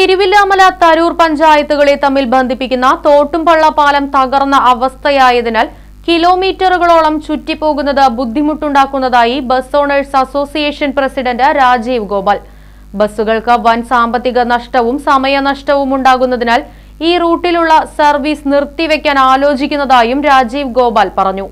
Thiruvillamala Tharoor പഞ്ചായത്തുകളെ തമ്മിൽ ബന്ധിപ്പിക്കുന്ന തോട്ടുംപള്ള പാലം തകർന്ന അവസ്ഥയായതിനാൽ കിലോമീറ്ററുകളോളം ചുറ്റിപ്പോകുന്നത് ബുദ്ധിമുട്ടുണ്ടാക്കുന്നതായി bus owners association president Rajeev Gopal. ബസ്സുകൾക്ക് വൻ സാമ്പത്തിക നഷ്ടവും സമയനഷ്ടവും ഉണ്ടാകുന്നതിനാൽ ഈ റൂട്ടിലുള്ള സർവീസ് നിർത്തിവെക്കാൻ ആലോചിക്കുന്നതായും രാജീവ് ഗോപാൽ പറഞ്ഞു.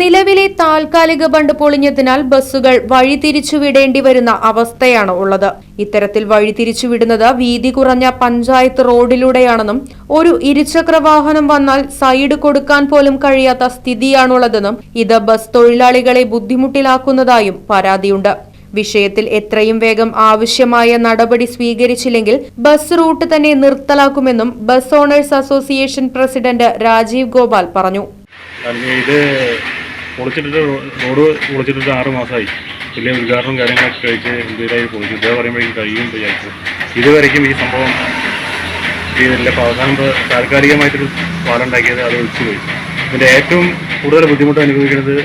നിലവിലെ താൽക്കാലിക ബണ്ട് പൊളിഞ്ഞതിനാൽ ബസ്സുകൾ വഴിതിരിച്ചുവിടേണ്ടി വരുന്ന അവസ്ഥയാണ് ഉള്ളത്. ഇത്തരത്തിൽ വഴിതിരിച്ചുവിടുന്നത് വീതി കുറഞ്ഞ പഞ്ചായത്ത് റോഡിലൂടെയാണെന്നും ഒരു ഇരുചക്ര വാഹനം വന്നാൽ സൈഡ് കൊടുക്കാൻ പോലും കഴിയാത്ത സ്ഥിതിയാണുള്ളതെന്നും ഇത് ബസ് തൊഴിലാളികളെ ബുദ്ധിമുട്ടിലാക്കുന്നതായും പരാതിയുണ്ട്. വിഷയത്തിൽ എത്രയും വേഗം ആവശ്യമായ നടപടി സ്വീകരിച്ചില്ലെങ്കിൽ ബസ് റൂട്ട് തന്നെ നിർത്തലാക്കുമെന്നും bus owners association president Rajeev Gopal പറഞ്ഞു. പൊളിച്ചിട്ടിട്ട് റോഡ് പൊളിച്ചിട്ടിട്ട് ആറ് മാസമായി വലിയ ഉദ്ഘാടനം കാര്യങ്ങളൊക്കെ കഴിച്ച് ഇന്ത്യയിലായി പൊളിച്ചു ഇതേ പറയുമ്പോഴേക്കും കഴിയും വിചാരിച്ചു. ഇതുവരേക്കും ഈ സംഭവം ചെയ്തില്ല അപ്പോൾ അവസാനം താൽക്കാലികമായിട്ടൊരു പാലം ഉണ്ടാക്കിയത് അത് ഒഴിച്ചുപോയി ഇതിന്റെ ഏറ്റവും കൂടുതൽ ബുദ്ധിമുട്ട് അനുഭവിക്കുന്നത്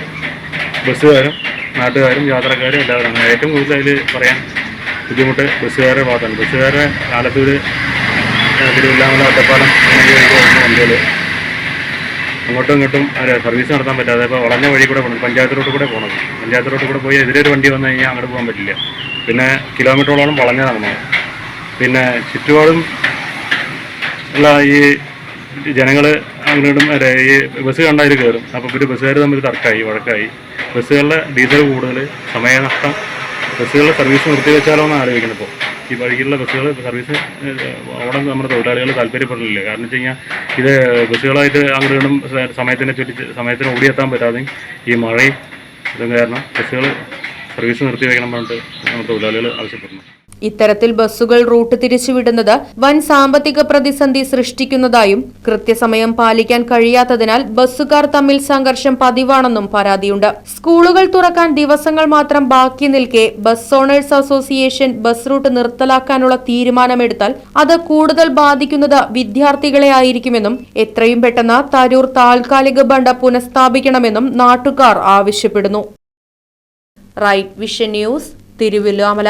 ബസ്സുകാരും നാട്ടുകാരും യാത്രക്കാരും എല്ലാവരും അങ്ങനെ ഏറ്റവും കൂടുതൽ അതിൽ പറയാൻ ബുദ്ധിമുട്ട് ബസ്സുകാരുടെ ഭാഗത്താണ്. ബസ്സുകാരുടെ ആലത്തൂർ തിരുവില്ലാമല ഒറ്റപ്പാലം വണ്ടികൾ അങ്ങോട്ടും ഇങ്ങോട്ടും സർവീസ് നടത്താൻ പറ്റാതെ ഇപ്പോൾ വളഞ്ഞ വഴി കൂടെ പോകണം പഞ്ചായത്ത് റോഡ് കൂടെ പോകണം പഞ്ചായത്ത് റോഡ് കൂടെ പോയി എതിരെ ഒരു വണ്ടി വന്നു കഴിഞ്ഞാൽ അങ്ങോട്ട് പോകാൻ പറ്റില്ല. പിന്നെ കിലോമീറ്ററോളം വളഞ്ഞ നടന്നു പിന്നെ ചുറ്റുപാടും ഉള്ള ഈ ജനങ്ങൾ അങ്ങോട്ടും ഈ ബസ് കണ്ടാൽ കയറും അപ്പോൾ പിന്നെ ബസ്സുകാർ തമ്മിൽ തർക്കമായി വഴക്കായി. ബസ്സുകളുടെ ഡീസൽ കൂടുതൽ സമയനഷ്ടം ബസ്സുകളുടെ സർവീസ് നിർത്തിവെച്ചാലോ എന്ന് ആലോചിക്കുന്നത് ഇപ്പോൾ ഈ വഴിക്കുള്ള ബസ്സുകൾ സർവീസ് അവിടെ നമ്മുടെ തൊഴിലാളികൾ താല്പര്യപ്പെടില്ല? കാരണം വെച്ച് കഴിഞ്ഞാൽ ഇത് ബസ്സുകളായിട്ട് അങ്ങോട്ടും സമയത്തിനെ ചുറ്റി സമയത്തിന് ഓടിയെത്താൻ പറ്റാതെയും ഈ മഴയും ഇതും കാരണം ബസ്സുകൾ സർവീസ് നിർത്തി വയ്ക്കണം പറഞ്ഞിട്ട് നമ്മുടെ തൊഴിലാളികൾ ആവശ്യപ്പെടുന്നു. ഇത്തരത്തിൽ ബസ്സുകൾ റൂട്ട് തിരിച്ചുവിടുന്നത് വൻ സാമ്പത്തിക പ്രതിസന്ധി സൃഷ്ടിക്കുന്നതായും കൃത്യസമയം പാലിക്കാൻ കഴിയാത്തതിനാൽ ബസ്സുകാർ തമ്മിൽ സംഘർഷം പതിവാണെന്നും പരാതിയുണ്ട്. സ്കൂളുകൾ തുറക്കാൻ ദിവസങ്ങൾ മാത്രം ബാക്കി നിൽക്കെ bus owners association bus route നിർത്തലാക്കാനുള്ള തീരുമാനമെടുത്താൽ അത് കൂടുതൽ ബാധിക്കുന്നത് വിദ്യാർത്ഥികളെ ആയിരിക്കുമെന്നും എത്രയും പെട്ടെന്ന് തരൂർ താൽക്കാലിക ബണ്ട് പുനഃസ്ഥാപിക്കണമെന്നും നാട്ടുകാർ ആവശ്യപ്പെടുന്നു. Right Vision News Thiruvillamala.